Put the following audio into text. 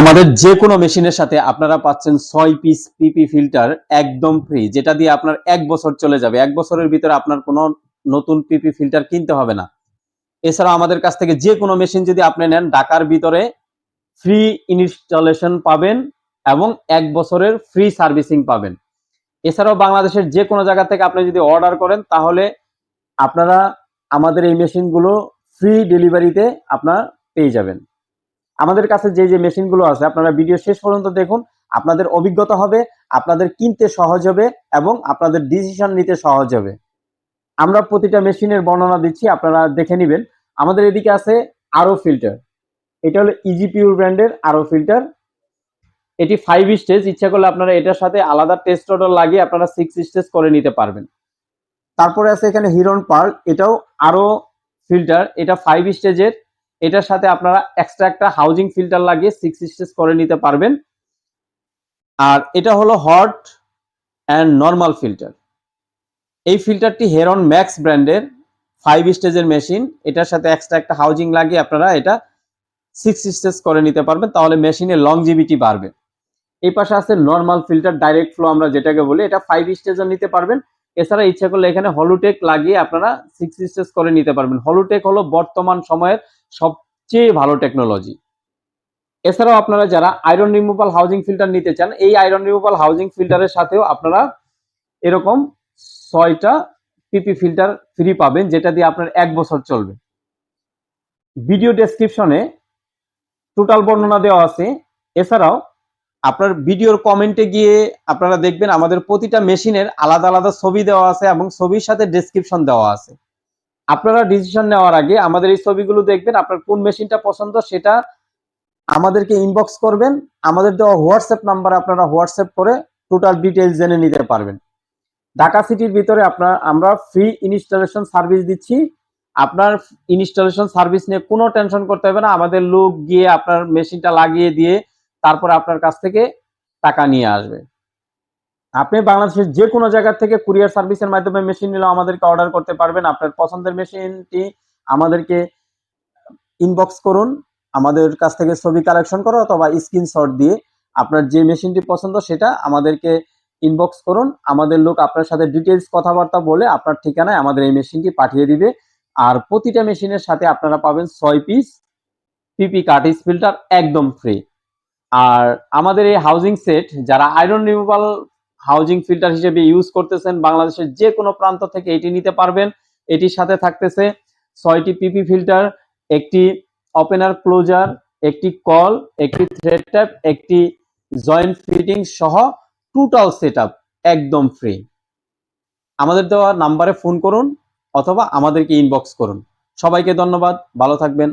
আমাদের যে কোনো মেশিনের সাথে আপনারা পাচ্ছেন ছয় পিস পিপি ফিল্টার একদম ফ্রি যেটা দিয়ে আপনার এক বছর চলে যাবে। এক বছরের ভিতরে আপনার কোনো নতুন পিপি ফিল্টার কিনতে হবে না। এছাড়া আমাদের কাছ থেকে যে কোনো মেশিন যদি আপনি নেন, ঢাকার ভিতরে ফ্রি ইনস্টলেশন পাবেন এবং এক বছরের ফ্রি সার্ভিসিং পাবেন। এছাড়াও বাংলাদেশের যে কোনো জায়গা থেকে আপনি যদি অর্ডার করেন, তাহলে আপনারা আমাদের এই মেশিনগুলো ফ্রি ডেলিভারিতে আপনার পেয়ে যাবেন। আমাদের কাছে যে যে মেশিনগুলো আছে, আপনারা ভিডিও শেষ পর্যন্ত দেখুন। আপনাদের অভিজ্ঞতা হবে, আপনাদের কিনতে সহজ হবে এবং আপনাদের ডিসিশন নিতে সহজ হবে। আমরা প্রতিটা মেশিনের বর্ণনা দিচ্ছি, আপনারা দেখে নেবেন। আমাদের এদিকে আছে আরও ফিল্টার এটা হলো ইজি পিউর ব্র্যান্ডের আরও ফিল্টার এটি ফাইভ স্টেজ ইচ্ছা করলে আপনারা এটার সাথে আলাদা টেস্ট অর্ডার লাগিয়ে আপনারা সিক্স স্টেজ করে নিতে পারবেন। তারপরে আছে এখানে হিরন পার্ল এটাও আরও ফিল্টার এটা ফাইভ স্টেজের এটার সাথে আপনারা এক্সট্রা একটা হাউজিং ফিল্টার লাগিয়ে সিক্স স্টেজ করে নিতে পারবেন। আর এটা হলো হট অ্যান্ড নর্মাল ফিল্টার এই ফিল্টারটি হেরন ম্যাক্স ব্র্যান্ডের ফাইভ স্টেজের মেশিন এটার সাথে এক্সট্রা একটা হাউজিং লাগিয়ে আপনারা এটা সিক্স স্টেজ করে নিতে পারবেন, তাহলে মেশিনের লংজিভিটি বাড়বে। এই পাশে আছে নর্মাল ফিল্টার ডাইরেক্ট ফ্লো আমরা যেটাকে বলি, এটা ফাইভ স্টেজও নিতে পারবেন। এছাড়া ইচ্ছা করলে এখানে হলুটেক লাগিয়ে আপনারা সিক্স স্টেজ করে নিতে পারবেন। হলুটেক হলো বর্তমান সময়ের সবচেয়ে ভালো টেকনোলজি এছাড়াও আপনারা যারা আয়রন রিমুভাল হাউজিং ফিল্টার নিতে চান, এই আয়রন রিমুভাল হাউজিং ফিল্টারের সাথেও আপনারা এরকম ছয়টা পিপি ফিল্টার ফ্রি পাবেন, যেটা দিয়ে আপনার এক বছর চলবে। ভিডিও ডেসক্রিপশনে টোটাল বর্ণনা দেওয়া আছে। এছাড়াও আপনার ভিডিওর কমেন্টে গিয়ে আপনারা দেখবেন আমাদের প্রতিটা মেশিনের আলাদা আলাদা ছবি দেওয়া আছে এবং ছবির সাথে ডেসক্রিপশন দেওয়া আছে। আপনারা ডিসিশন নেওয়ার আগে আমাদের এই ছবিগুলো দেখবেন, আপনার কোন মেশিনটা পছন্দ সেটা আমাদেরকে ইনবক্স করবেন, আমাদের দেওয়া হোয়াটসঅ্যাপ নাম্বার আপনারা হোয়াটসঅ্যাপ করে টোটাল ডিটেলস জেনে নিতে পারবেন। ঢাকা সিটির ভিতরে আপনার, আমরা ফ্রি ইনস্টলেশন সার্ভিস দিচ্ছি। আপনার ইনস্টলেশন সার্ভিস নিয়ে কোনো টেনশন করতে হবে না, আমাদের লোক গিয়ে আপনার মেশিনটা লাগিয়ে দিয়ে তারপরে আপনার কাছ থেকে টাকা নিয়ে আসবে। আপনি বাংলাদেশের যে কোনো জায়গা থেকে কুরিয়ার সার্ভিসের মাধ্যমে মেশিন নিলেও আমাদেরকে অর্ডার করতে পারবেন। আপনার পছন্দের মেশিনটি আমাদেরকে ইনবক্স করুন, আমাদের কাছ থেকে ছবি কালেকশন করো অথবা স্ক্রিনশট দিয়ে আপনার যে মেশিনটি পছন্দ সেটা আমাদেরকে ইনবক্স করুন। আমাদের লোক আপনার সাথে ডিটেলস কথাবার্তা বলে আপনার ঠিকানায় আমাদের এই মেশিনটি পাঠিয়ে দিবে। আর প্রতিটা মেশিনের সাথে আপনারা পাবেন ছয় পিস পিপি কার্টিস ফিল্টার একদম ফ্রি আর আমাদের এই হাউজিং সেট যারা আয়রন রিমুভাল হাউজিং ফিল্টার হিসেবে ইউজ করতেছেন বাংলাদেশের যে কোনো প্রান্ত থেকে এটি নিতে পারবেন। এটির সাথে থাকতেছে ছয়টি পিপি ফিল্টার একটি ওপেনার ক্লোজার একটি কল একটি থ্রেড ট্যাপ একটি জয়েন্ট ফিটিং সহ টোটাল সেট একদম ফ্রি আমাদের দেওয়া নাম্বারে ফোন করুন অথবা আমাদেরকে ইনবক্স করুন। সবাইকে ধন্যবাদ, ভালো থাকবেন।